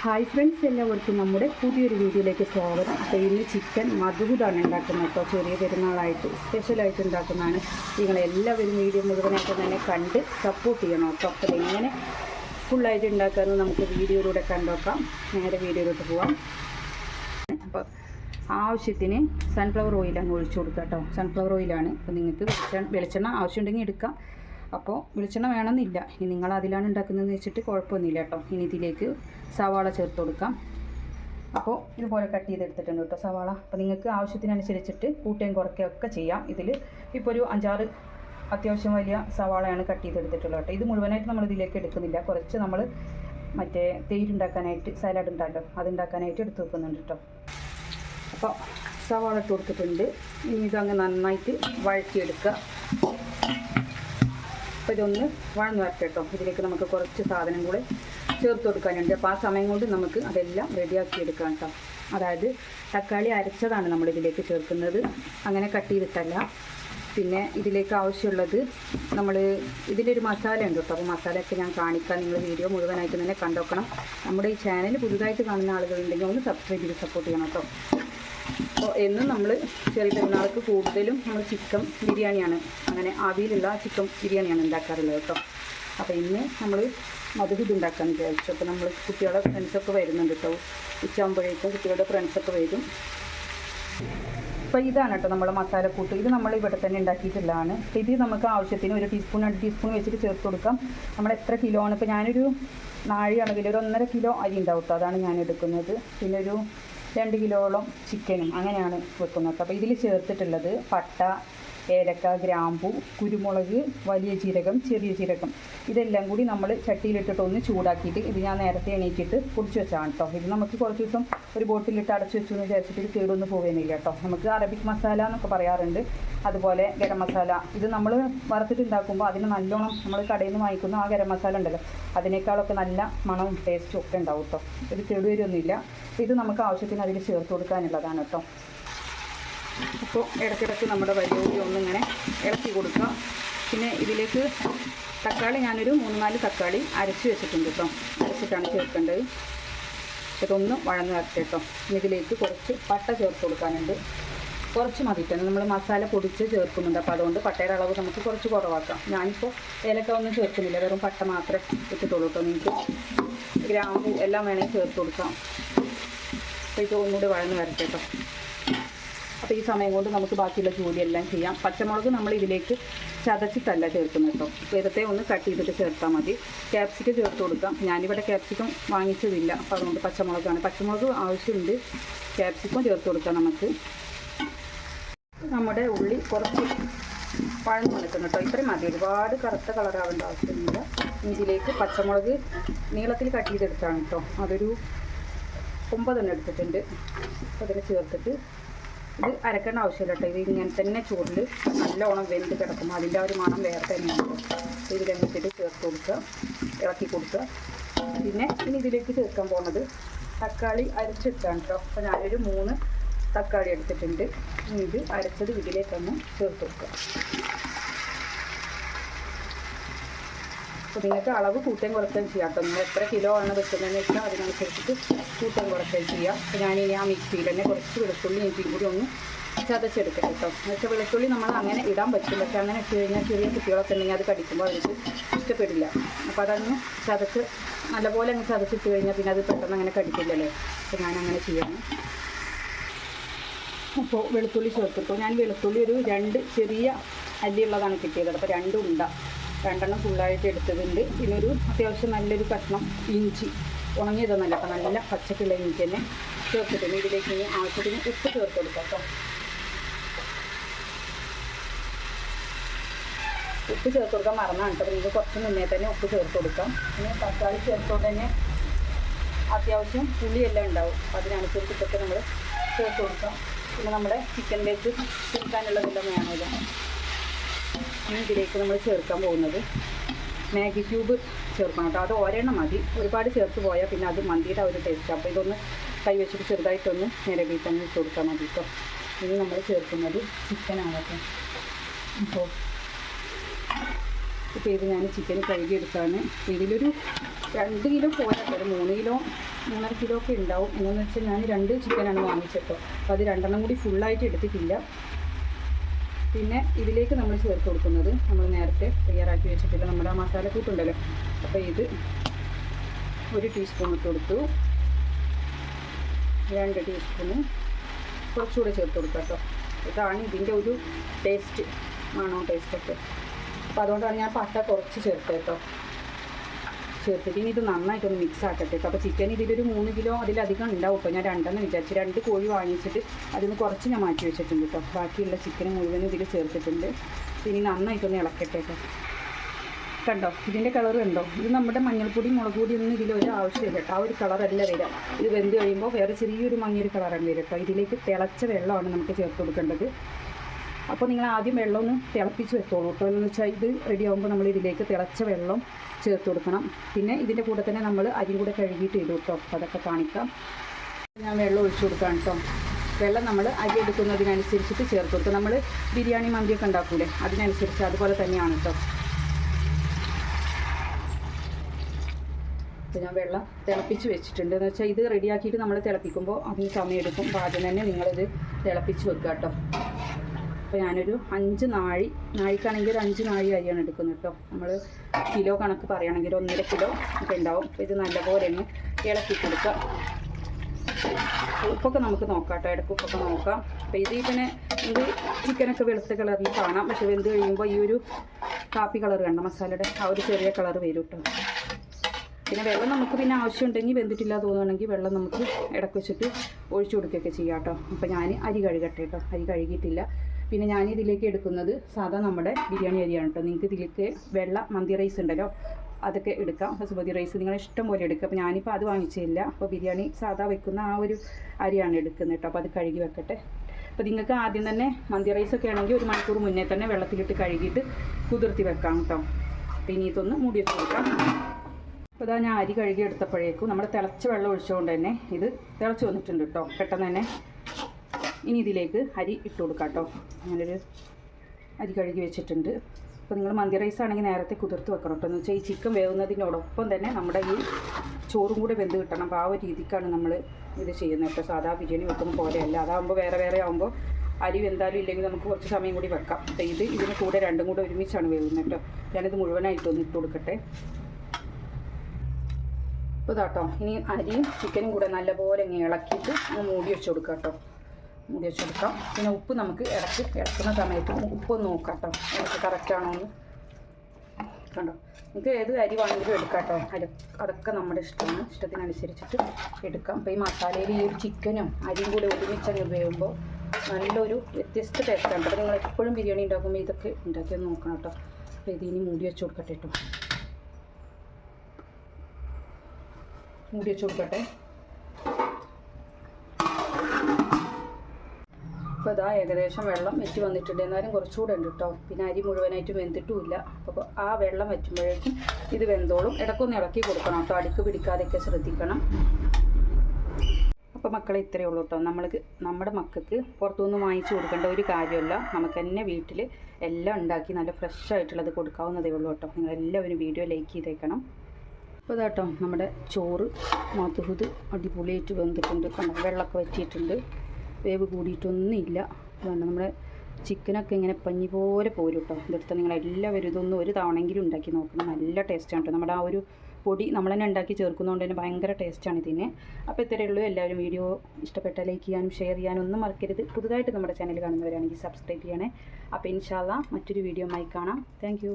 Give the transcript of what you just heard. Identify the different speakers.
Speaker 1: Hi friends എല്ലാവർക്കും നമ്മുടെ പുതിയൊരു വീഡിയോയിലേക്ക് സ്വാഗതം. അപ്പോൾ ഇന്ന് ചിക്കൻ മധുബുതാണ് ഉണ്ടാക്കുന്നത് കേട്ടോ. ചെറിയ പെരുന്നാളായിട്ട് സ്പെഷ്യലായിട്ട് ഉണ്ടാക്കുന്നതാണ്. നിങ്ങളെല്ലാവരും വീഡിയോ മുഴുവനായിട്ട് തന്നെ കണ്ട് സപ്പോർട്ട് ചെയ്യണം കേട്ടോ. അപ്പോൾ എങ്ങനെ ഫുള്ളായിട്ട് ഉണ്ടാക്കാമെന്ന് നമുക്ക് വീഡിയോയിലൂടെ കണ്ടോക്കാം നേരെ വീഡിയോയിലോട്ട് പോവാം. അപ്പോൾ ആവശ്യത്തിന് സൺഫ്ലവർ ഓയിലാണ് ഒഴിച്ചു കൊടുക്കാം കേട്ടോ. സൺഫ്ലവർ ഓയിലാണ് അപ്പോൾ നിങ്ങൾക്ക് വെളിച്ചെണ്ണ ആവശ്യമുണ്ടെങ്കിൽ എടുക്കാം. അപ്പോൾ വെളിച്ചെണ്ണ വേണമെന്നില്ല. ഇനി നിങ്ങൾ അതിലാണ് ഉണ്ടാക്കുന്നതെന്ന് വെച്ചിട്ട് കുഴപ്പമൊന്നുമില്ല കേട്ടോ. ഇനി ഇതിലേക്ക് സവാള ചേർത്ത് കൊടുക്കാം. അപ്പോൾ ഇതുപോലെ കട്ട് ചെയ്തെടുത്തിട്ടുണ്ട് കേട്ടോ സവാള. അപ്പോൾ നിങ്ങൾക്ക് ആവശ്യത്തിനനുസരിച്ചിട്ട് കൂട്ടുകയും കുറയ്ക്കുകയും ഒക്കെ ചെയ്യാം. ഇതിൽ ഇപ്പോൾ ഒരു അഞ്ചാറ് അത്യാവശ്യം വലിയ സവാളയാണ് കട്ട് ചെയ്തെടുത്തിട്ടുള്ളത് കേട്ടോ. ഇത് മുഴുവനായിട്ട് നമ്മൾ ഇതിലേക്ക് എടുക്കുന്നില്ല. കുറച്ച് നമ്മൾ മറ്റേ തേരുണ്ടാക്കാനായിട്ട് സലാഡ് ഉണ്ടാക്കാം അതുണ്ടാക്കാനായിട്ട് എടുത്ത് വെക്കുന്നുണ്ട് കേട്ടോ. അപ്പോൾ സവാള ഇട്ട് കൊടുത്തിട്ടുണ്ട്. ഇനി ഇതങ്ങ് നന്നായിട്ട് വഴറ്റിയെടുക്കുക. അപ്പോൾ ഇതൊന്ന് വഴന്ന് വരട്ടെ കേട്ടോ ഇതിലേക്ക് നമുക്ക് കുറച്ച് സാധനം കൂടെ ചേർത്ത് കൊടുക്കാനുണ്ട്. അപ്പോൾ ആ സമയം കൊണ്ട് നമുക്ക് അതെല്ലാം റെഡിയാക്കി എടുക്കാം കേട്ടോ അതായത് തക്കാളി അരച്ചതാണ് നമ്മൾ ഇതിലേക്ക് ചേർക്കുന്നത്. അങ്ങനെ കട്ട് ചെയ്തിട്ടല്ല. പിന്നെ ഇതിലേക്ക് ആവശ്യമുള്ളത് നമ്മൾ ഇതിലൊരു മസാല ഉണ്ട് കേട്ടോ അപ്പോൾ മസാലയൊക്കെ ഞാൻ കാണിക്കാം. നിങ്ങൾ വീഡിയോ മുഴുവനായിട്ട് തന്നെ കണ്ടോക്കണം. നമ്മുടെ ഈ ചാനൽ പുതുതായിട്ട് കാണുന്ന ആളുകളുണ്ടെങ്കിൽ ഒന്ന് സബ്സ്ക്രൈബ് ചെയ്ത് സപ്പോർട്ട് ചെയ്യണം കേട്ടോ എന്നും നമ്മൾ ചെറിയ പെരുന്നാൾക്ക് കൂടുതലും നമ്മൾ ചിക്കൻ ബിരിയാണിയാണ്. അങ്ങനെ ആവിയിലുള്ള ചിക്കൻ ബിരിയാണിയാണ് ഉണ്ടാക്കാറുള്ളത് കേട്ടോ. അപ്പോൾ ഇന്ന് നമ്മൾ മധുരം ഉണ്ടാക്കാൻ വിചാരിച്ചു. അപ്പോൾ നമ്മൾ കുട്ടികളുടെ ഫ്രണ്ട്സൊക്കെ വരുന്നുണ്ട് കേട്ടോ. ഉച്ചയാകുമ്പോഴേക്കും കുട്ടികളുടെ ഫ്രണ്ട്സൊക്കെ വരും. അപ്പോൾ ഇതാണ് കേട്ടോ നമ്മുടെ മസാലക്കൂട്ട്. ഇത് നമ്മൾ ഇവിടെ തന്നെ ഉണ്ടാക്കിയിട്ടുള്ളതാണ്. ഇത് നമുക്ക് ആവശ്യത്തിന് ഒരു ടീസ്പൂൺ രണ്ട് ടീസ്പൂൺ വെച്ചിട്ട് ചേർത്ത് കൊടുക്കാം. നമ്മൾ എത്ര കിലോ ആണ്? ഇപ്പോൾ ഞാനൊരു നാഴി ഒരു ഒന്നര കിലോ അരി ഉണ്ടാവും അതാണ് ഞാൻ എടുക്കുന്നത്. പിന്നെ ഒരു രണ്ട് കിലോളം ചിക്കനും അങ്ങനെയാണ് വെക്കുന്നത്. അപ്പോൾ ഇതിൽ ചേർത്തിട്ടുള്ളത് പട്ട ഏലക്ക ഗ്രാമ്പു കുരുമുളക് വലിയ ജീരകം ചെറിയ ജീരകം. ഇതെല്ലാം കൂടി നമ്മൾ ചട്ടിയിലിട്ടിട്ട് ഒന്ന് ചൂടാക്കിയിട്ട് ഇത് ഞാൻ നേരത്തെ എണീറ്റിട്ട് പൊടിച്ച് വെച്ചാണ് കേട്ടോ ഇത് നമുക്ക് കുറച്ച് ദിവസം ഒരു ബോട്ടിലിട്ട് അടച്ചു വെച്ചു എന്ന് വിചാരിച്ചിട്ട് ഇത് കേടൊന്നും പോവുകയൊന്നുമില്ല കേട്ടോ നമുക്ക് അറബിക് മസാല എന്നൊക്കെ പറയാറുണ്ട്. അതുപോലെ ഗരം മസാല. ഇത് നമ്മൾ വറുത്തിട്ട് ഉണ്ടാക്കുമ്പോൾ അതിന് നല്ലോണം നമ്മൾ കടയിൽ നിന്ന് വാങ്ങിക്കുന്ന ആ ഗരം മസാല ഉണ്ടല്ലോ അതിനേക്കാളൊക്കെ നല്ല മണവും ടേസ്റ്റും ഒക്കെ ഉണ്ടാവും കേട്ടോ ഇത് കേടുവരുമൊന്നുമില്ല ഇത് നമുക്ക് ആവശ്യത്തിന് അതിൽ ചേർത്ത് കൊടുക്കാനുള്ളതാണ് കേട്ടോ അപ്പോൾ ഇടയ്ക്കിടയ്ക്ക് നമ്മുടെ വലിയ ഒന്നിങ്ങനെ ഇളക്കി കൊടുക്കുക. പിന്നെ ഇതിലേക്ക് തക്കാളി ഞാനൊരു മൂന്ന് നാല് തക്കാളി അരച്ച് വെച്ചിട്ടുണ്ട് കേട്ടോ. അരച്ചിട്ടാണ് ചേർക്കേണ്ടത്. ഇതൊന്ന് വഴന്ന് വരട്ടെ കേട്ടോ. ഇതിലേക്ക് കുറച്ച് പട്ട ചേർത്ത് കൊടുക്കാനുണ്ട്. കുറച്ച് മതിട്ടാണ് നമ്മൾ മസാല പൊടിച്ച് ചേർക്കുന്നുണ്ട്. അപ്പോൾ അതുകൊണ്ട് പട്ടയുടെ അളവ് നമുക്ക് കുറച്ച് കുറവാക്കാം. ഞാനിപ്പോൾ ഏലക്ക ഒന്നും ചേർക്കുന്നില്ല. വെറും പട്ട മാത്രമേ ഇട്ടിട്ടുള്ളൂ കേട്ടോ. നിങ്ങൾക്ക് ഗ്രാമ്പു എല്ലാം വേണമെങ്കിൽ ചേർത്ത് കൊടുക്കാം. അപ്പോൾ ഇത് ഒന്നുകൂടി വഴന്ന് വരട്ടെ കേട്ടോ. അപ്പോൾ ഈ സമയം കൊണ്ട് നമുക്ക് ബാക്കിയുള്ള ജോലിയെല്ലാം ചെയ്യാം. പച്ചമുളക് നമ്മൾ ഇതിലേക്ക് ചതച്ചിട്ടല്ല ചേർക്കുന്നത് കേട്ടോ. വെറുതെ ഒന്ന് കട്ട് ചെയ്തിട്ട് ചേർത്താൽ മതി. ക്യാപ്സിക്കം ചേർത്ത് കൊടുക്കാം. ഞാനിവിടെ ക്യാപ്സിക്കം വാങ്ങിച്ചതില്ല. അപ്പോൾ അതുകൊണ്ട് പച്ചമുളകാണ്. പച്ചമുളക് ആവശ്യമുണ്ട്. ക്യാപ്സിക്കം ചേർത്ത് കൊടുക്കാം നമുക്ക്. നമ്മുടെ ഉള്ളി കുറച്ച് പഴം നിൽക്കുന്നു കേട്ടോ. ഇത്രയും മതി. ഒരുപാട് കറുത്ത കളറാവേണ്ട ആവശ്യമില്ല. ഇഞ്ചിലേക്ക് പച്ചമുളക് നീളത്തിൽ കട്ട് ചെയ്തെടുത്താണ് കേട്ടോ. അതൊരു ഒമ്പതെണ്ണം എടുത്തിട്ടുണ്ട്. അതിനെ ചേർത്തിട്ട് ഇത് അരക്കേണ്ട ആവശ്യമില്ല കേട്ടോ. ഇത് ഇങ്ങനെ തന്നെ ചൂടിൽ നല്ലോണം വെന്ത് കിടക്കും. അതിന്റെ ഒരു മണം വേറെ തന്നെയാണ്. ഇത് രണ്ടിട്ട് ചേർത്ത് കൊടുക്കുക. ഇളക്കി കൊടുക്കുക. പിന്നെ ഇനി ഇതിലേക്ക് ചേർക്കാൻ പോകുന്നത് തക്കാളി അരച്ചിട്ടാണ് കേട്ടോ. അപ്പോൾ ഞാനൊരു മൂന്ന് തക്കാളി എടുത്തിട്ടുണ്ട്. ഇത് അരച്ചത് ഇതിലേക്കൊന്ന് ചേർത്ത് കൊടുക്കുക. അപ്പോൾ നിങ്ങൾക്ക് അളവ് കൂട്ടം കുറയ്ക്കുകയും ചെയ്യാം കേട്ടോ. നിങ്ങൾ എത്ര കിലോ ആണ് വെക്കുന്നതെന്ന് വെച്ചാൽ അതിനനുസരിച്ചിട്ട് കൂട്ടം കുറയ്ക്കുകയും ചെയ്യാം. അപ്പോൾ ഞാനിനി ആ മിക്സിയിൽ തന്നെ കുറച്ച് വെളുത്തുള്ളി ഇഞ്ചിയും കൂടി ഒന്ന് ചതച്ചെടുക്കാം കേട്ടോ. എന്നുവെച്ചാൽ വെളുത്തുള്ളി നമ്മൾ അങ്ങനെ ഇടാൻ പറ്റും പക്ഷേ അങ്ങനെ ഇട്ട് കഴിഞ്ഞാൽ ചെറിയ കുട്ടികളൊക്കെ ഉണ്ടെങ്കിൽ അത് കടിക്കുമ്പോൾ അവർക്ക് ഇഷ്ടപ്പെടില്ല. അപ്പോൾ അതങ്ങ് ചതച്ച് നല്ലപോലെ അങ്ങ് ചതച്ചിട്ട് കഴിഞ്ഞാൽ പിന്നെ അത് പെട്ടെന്ന് അങ്ങനെ കടിക്കില്ലല്ലോ. അപ്പോൾ ഞാൻ അങ്ങനെ ചെയ്യണം. അപ്പോൾ വെളുത്തുള്ളി ചേർത്തിട്ടു. ഞാൻ വെളുത്തുള്ളി ഒരു രണ്ട് ചെറിയ അല്ലിയുള്ളതാണ് കിട്ടിയത്. അപ്പോൾ രണ്ട് ഉണ്ട രണ്ടെണ്ണം ഫുള്ളായിട്ട് എടുത്തതുണ്ട്. ഒരു അത്യാവശ്യം നല്ലൊരു കഷ്ണം ഇഞ്ചി. ഉണങ്ങിയതൊന്നല്ല അപ്പം നല്ല പച്ചക്കുള്ള ഇഞ്ചി തന്നെ ചേർത്തിട്ടുണ്ട്. ഇതിലേക്ക് ഇനി ആവശ്യത്തിന് ഉപ്പ് ചേർത്ത് കൊടുക്കാം കേട്ടോ ഉപ്പ് ചേർത്ത് കൊടുക്കാൻ മറന്നാണ് കേട്ടോ നിങ്ങൾക്ക് കുറച്ച് മുന്നേ തന്നെ ഉപ്പ് ചേർത്ത് കൊടുക്കാം. പിന്നെ തക്കാളി ചേർത്തോണ്ട് തന്നെ അത്യാവശ്യം പുളിയെല്ലാം ഉണ്ടാവും. അതിനനുസരിച്ചിട്ടൊക്കെ നമ്മൾ ചേർത്ത് കൊടുക്കാം. പിന്നെ നമ്മുടെ ചിക്കനിലേക്ക് ചേർക്കാനുള്ളതെല്ലാം വേണമല്ലോ. ഇനി ഇതിലേക്ക് നമ്മൾ ചേർക്കാൻ പോകുന്നത്. മാഗി ക്യൂബ് ചേർക്കണം കേട്ടോ. അത് ഒരെണ്ണം മതി. ഒരുപാട് ചേർത്ത് പോയാൽ പിന്നെ അത് മന്തിയുടെ ഒരു ടേസ്റ്റ് അപ്പോൾ ഇതൊന്ന് കൈ വെച്ചിട്ട് ചെറുതായിട്ടൊന്ന് നിരവിൽ തന്നെ ഇട്ട് കൊടുക്കാൻ മതി കേട്ടോ ഇനി നമ്മൾ ചേർക്കുന്നത് ചിക്കനാണ് കേട്ടോ അപ്പോൾ ഇപ്പോൾ ഇത് ഞാൻ ചിക്കൻ കഴുകി എടുത്താണ് ഇതിലൊരു രണ്ട് കിലോ പോരാട്ടോ ഒരു മൂന്ന് കിലോ മൂന്നര കിലോ ഒക്കെ ഉണ്ടാവും. എന്നു വെച്ചാൽ ഞാൻ രണ്ട് ചിക്കനാണ് വാങ്ങിച്ചപ്പോൾ അപ്പോൾ അത് രണ്ടെണ്ണം കൂടി ഫുള്ളായിട്ട് എടുത്തിട്ടില്ല. പിന്നെ ഇതിലേക്ക് നമ്മൾ ചേർത്ത് കൊടുക്കുന്നത് നമ്മൾ നേരത്തെ തയ്യാറാക്കി വെച്ചിട്ടുള്ള നമ്മുടെ മസാലക്കൂട്ടുണ്ടല്ലോ. അപ്പോൾ ഇത് ഒരു ടീസ്പൂൺ ഇട്ട് കൊടുത്തു. രണ്ട് ടീസ്പൂണ് കുറച്ചുകൂടെ ചേർത്ത് കൊടുക്കാം കേട്ടോ. ഇതാണ് ഇതിന്റെ ഒരു ടേസ്റ്റ് ആണോ ടേസ്റ്റൊക്കെ അപ്പോൾ അതുകൊണ്ടാണ് ഞാൻ പട്ട കുറച്ച് ചേർത്തേട്ടോ ചേർത്തിട്ട് ഇനി ഇത് നന്നായിട്ടൊന്ന് മിക്സ് ആക്കട്ടെ. കേട്ടോ അപ്പോൾ ചിക്കൻ ഇതിലൊരു മൂന്ന് കിലോ അതിലധികം ഉണ്ടാവും ഇപ്പോൾ ഞാൻ രണ്ടെന്ന് വിചാരിച്ചു രണ്ട് കോഴി വാങ്ങിച്ചിട്ട് അതിന് കുറച്ച് ഞാൻ മാറ്റി വെച്ചിട്ടുണ്ട് കേട്ടോ ബാക്കിയുള്ള ചിക്കൻ മുഴുവനും ഇതിൽ ചേർത്തിട്ടുണ്ട്. ഇനി നന്നായിട്ടൊന്ന് ഇളക്കട്ടെ കേട്ടോ കണ്ടോ? ഇതിന്റെ കളർ കണ്ടോ? ഇത് നമ്മുടെ മഞ്ഞൾപ്പൊടി മുളക് പൊടി ഒന്നും ഇതിൽ ഒരു ആവശ്യമില്ല കേട്ടോ ആ ഒരു കളറല്ല വരിക. ഇത് വെന്ത് കഴിയുമ്പോൾ വേറെ ചെറിയൊരു മഞ്ഞൊരു കളറാണ് വരിക കേട്ടോ ഇതിലേക്ക് തിളച്ച വെള്ളമാണ് നമുക്ക് ചേർത്ത് കൊടുക്കേണ്ടത്. അപ്പോൾ നിങ്ങൾ ആദ്യം വെള്ളം ഒന്ന് തിളപ്പിച്ച് വെച്ചോളൂ കേട്ടോ എന്ന് വെച്ചാൽ ഇത് റെഡി ആകുമ്പോൾ നമ്മൾ ഇതിലേക്ക് തിളച്ച വെള്ളം ചേർത്ത് കൊടുക്കണം. പിന്നെ ഇതിന്റെ കൂടെ തന്നെ നമ്മൾ അരി കൂടെ കഴുകിയിട്ട് ഇടും കേട്ടോ അതൊക്കെ കാണിക്കാം. ഞാൻ വെള്ളം ഒഴിച്ചു കൊടുക്കാം കേട്ടോ വെള്ളം നമ്മൾ അരി എടുക്കുന്നതിനനുസരിച്ചിട്ട് ചേർത്ത് കൊടുക്കും നമ്മൾ ബിരിയാണി മന്തിയൊക്കെ ഉണ്ടാക്കൂലേ? അതിനനുസരിച്ച് അതുപോലെ തന്നെയാണ് കേട്ടോ അപ്പോൾ ഞാൻ വെള്ളം തിളപ്പിച്ച് വെച്ചിട്ടുണ്ട്. എന്ന് വെച്ചാൽ ഇത് റെഡിയാക്കിയിട്ട് നമ്മൾ തിളപ്പിക്കുമ്പോൾ അതിന് സമയമെടുക്കും അപ്പോൾ ആദ്യം തന്നെ നിങ്ങളിത് തിളപ്പിച്ച് വെക്കുക കേട്ടോ അപ്പോൾ ഞാനൊരു അഞ്ച് നാഴി നാഴിക്കാണെങ്കിൽ ഒരു അഞ്ച് നാഴി അരിയാണ് എടുക്കുന്നത് കേട്ടോ. നമ്മൾ കിലോ കണക്ക് പറയുകയാണെങ്കിൽ ഒന്നര കിലോ ഒക്കെ ഉണ്ടാവും. അപ്പോൾ ഇത് നല്ലപോലെ ഒന്ന് ഇളക്കി കൊടുക്കുക. ഉപ്പൊക്കെ നമുക്ക് നോക്കാം കേട്ടോ. ഇടയ്ക്ക് ഉപ്പൊക്കെ നോക്കാം. അപ്പോൾ ഇത് പിന്നെ ഇത് ചിക്കനൊക്കെ വെളുത്ത കളറിൽ കാണാം. പക്ഷെ വെന്ത് കഴിയുമ്പോൾ ഈ ഒരു കാപ്പി കളർ കണ്ട മസാലയുടെ ആ ഒരു ചെറിയ കളർ വരും കേട്ടോ. പിന്നെ വെള്ളം നമുക്ക് പിന്നെ ആവശ്യമുണ്ടെങ്കിൽ വെന്തിട്ടില്ല തോന്നുകയാണെങ്കിൽ വെള്ളം നമുക്ക് ഇടയ്ക്ക് വെച്ചിട്ട് ഒഴിച്ചു കൊടുക്കുകയൊക്കെ ചെയ്യാം കേട്ടോ. അപ്പോൾ ഞാൻ അരി കഴുകട്ടെ കേട്ടോ. അരി കഴുകിയിട്ടില്ല. പിന്നെ ഞാൻ ഇതിലേക്ക് എടുക്കുന്നത് സാധാ നമ്മുടെ ബിരിയാണി അരിയാണ് കേട്ടോ. നിങ്ങൾക്ക് ഇതിലേക്ക് വെള്ള മന്തി റൈസ് ഉണ്ടല്ലോ അതൊക്കെ എടുക്കാം. ബസുമതി റൈസ് നിങ്ങൾ ഇഷ്ടം പോലെ എടുക്കുക അപ്പോൾ ഞാനിപ്പോൾ അത് വാങ്ങിച്ചില്ല. അപ്പോൾ ബിരിയാണി സാധാ വെക്കുന്ന ആ ഒരു അരിയാണ് എടുക്കുന്നത് കേട്ടോ. അപ്പോൾ അത് കഴുകി വെക്കട്ടെ. അപ്പോൾ നിങ്ങൾക്ക് ആദ്യം തന്നെ മന്തി റൈസ് ഒക്കെ ആണെങ്കിൽ ഒരു മണിക്കൂർ മുന്നേ തന്നെ വെള്ളത്തിലിട്ട് കഴുകിയിട്ട് കുതിർത്തി വെക്കാം കേട്ടോ. അപ്പോൾ ഇനി ഇതൊന്ന് മൂടി വെച്ച് കൊടുക്കാം. അപ്പോൾ ഇതാ ഞാൻ അരി കഴുകി എടുത്തപ്പോഴേക്കും നമ്മൾ തിളച്ച വെള്ളം ഒഴിച്ചുകൊണ്ട് തന്നെ ഇത് തിളച്ച് വന്നിട്ടുണ്ട് കേട്ടോ. പെട്ടെന്ന് തന്നെ ഇനി ഇതിലേക്ക് അരി ഇട്ട് കൊടുക്കാം കേട്ടോ അങ്ങനൊരു അരി കഴുകി വെച്ചിട്ടുണ്ട്. അപ്പോൾ നിങ്ങൾ മന്തി റൈസ് ആണെങ്കിൽ നേരത്തെ കുതിർത്ത് വെക്കണം കേട്ടോ. എന്ന് വെച്ചാൽ ഈ ചിക്കൻ വേവുന്നതിനോടൊപ്പം തന്നെ നമ്മുടെ ഈ ചോറും കൂടെ വെന്ത് കിട്ടണം. അപ്പോൾ ആ ഒരു രീതിക്കാണ് നമ്മൾ ഇത് ചെയ്യുന്നത് കേട്ടോ. സാധാ ബിരിയാണി വെക്കുന്ന പോലെയല്ല അതാകുമ്പോൾ വേറെ വേറെ ആകുമ്പോൾ അരി വെന്താലും ഇല്ലെങ്കിൽ നമുക്ക് കുറച്ച് സമയം കൂടി വെക്കാം. അപ്പോൾ ഇത് ഇതിന് കൂടെ രണ്ടും കൂടെ ഒരുമിച്ചാണ് വേവുന്നത് കേട്ടോ. ഞാനിത് മുഴുവനായിട്ടൊന്ന് ഇട്ട് കൊടുക്കട്ടെ. ഇപ്പോൾ ഇതാട്ടോ ഇനി അരിയും ചിക്കനും കൂടെ നല്ലപോലെ ഇങ്ങനെ ഇളക്കിയിട്ട് ഒന്ന് മൂടി വെച്ച് കൊടുക്കാം കേട്ടോ മൂടി വെച്ചെടുക്കാം. പിന്നെ ഉപ്പ് നമുക്ക് ഇടയ്ക്ക് ഇളക്കുന്ന സമയത്ത് ഉപ്പ് നോക്കാം കേട്ടോ. നമുക്ക് കറക്റ്റാണോ എന്ന്. കണ്ടോ? നമുക്ക് ഏത് അരി വേണമെങ്കിലും എടുക്കാം കേട്ടോ. അരി അതൊക്കെ നമ്മുടെ ഇഷ്ടമാണ്. ഇഷ്ടത്തിനനുസരിച്ചിട്ട് എടുക്കാം. അപ്പോൾ ഈ മസാലയിൽ ഈ ഒരു ചിക്കനും അരിയും കൂടി ഒരുമിച്ചങ്ങ് ഉപയോഗിക്കുമ്പോൾ നല്ലൊരു വ്യത്യസ്ത ടേസ്റ്റാണ് അപ്പോൾ നിങ്ങൾ എപ്പോഴും ബിരിയാണി ഉണ്ടാക്കുമ്പോൾ ഇതൊക്കെ ഉണ്ടാക്കി നോക്കണം കേട്ടോ. അപ്പോൾ ഇതിനി മൂടി വെച്ച് കൊടുക്കട്ടെ കേട്ടോ. മൂടി വെച്ച് കൊടുക്കട്ടെ. അപ്പോൾ ഇതാ ഏകദേശം വെള്ളം വെച്ച് വന്നിട്ടുണ്ട്. എന്നാലും കുറച്ചുകൂടെ ഉണ്ട് കേട്ടോ പിന്നെ അരി മുഴുവനായിട്ട് വെന്തിട്ടുമില്ല. അപ്പോൾ ആ വെള്ളം വറ്റുമ്പോഴേക്കും ഇത് വെന്തോളും. ഇടക്കൊന്ന് ഇളക്കി കൊടുക്കണം കേട്ടോ അടുക്ക് പിടിക്കാതെയൊക്കെ ശ്രദ്ധിക്കണം. അപ്പോൾ മക്കളെ ഇത്രയേ ഉള്ളൂ കേട്ടോ നമ്മൾക്ക് നമ്മുടെ മക്കൾക്ക് പുറത്തുനിന്ന് വാങ്ങിച്ചു കൊടുക്കേണ്ട ഒരു കാര്യമല്ല. നമുക്ക് തന്നെ വീട്ടിൽ എല്ലാം ഉണ്ടാക്കി നല്ല ഫ്രഷ് ആയിട്ടുള്ളത് കൊടുക്കാവുന്നതേ ഉള്ളൂ കേട്ടോ നിങ്ങളെല്ലാവരും വീഡിയോ ലൈക്ക് ചെയ്തേക്കണം. അപ്പോൾ ഇതാട്ടോ നമ്മുടെ ചോറ് മധുഹുത് അടിപൊളിയായിട്ട് വെന്തിട്ടുണ്ട്. കണ്ടോ? വെള്ളമൊക്കെ വറ്റിയിട്ടുണ്ട്. വേവ് കൂടിയിട്ടൊന്നുമില്ല. അതുകൊണ്ട് നമ്മുടെ ചിക്കനൊക്കെ ഇങ്ങനെ പഞ്ഞി പോലെ പോരും കേട്ടോ ഇതെടുത്ത് നിങ്ങൾ എല്ലാവരും ഇതൊന്നും ഒരു തവണയെങ്കിലും ഉണ്ടാക്കി നോക്കണം. നല്ല ടേസ്റ്റാണ് കേട്ടോ നമ്മുടെ ആ ഒരു പൊടി നമ്മൾ തന്നെ ഉണ്ടാക്കി ചേർക്കുന്നതുകൊണ്ട് തന്നെ ഭയങ്കര ടേസ്റ്റാണ് ഇതിന്. അപ്പോൾ ഇത്രയേ ഉള്ളൂ. എല്ലാവരും വീഡിയോ ഇഷ്ടപ്പെട്ട ലൈക്ക് ചെയ്യാനും ഷെയർ ചെയ്യാനും ഒന്നും മറക്കരുത്. പുതുതായിട്ട് നമ്മുടെ ചാനൽ കാണുന്നവരാണെങ്കിൽ സബ്സ്ക്രൈബ് ചെയ്യണേ. അപ്പോൾ ഇൻഷാല്ല മറ്റൊരു വീഡിയോ ആയി കാണാം. താങ്ക്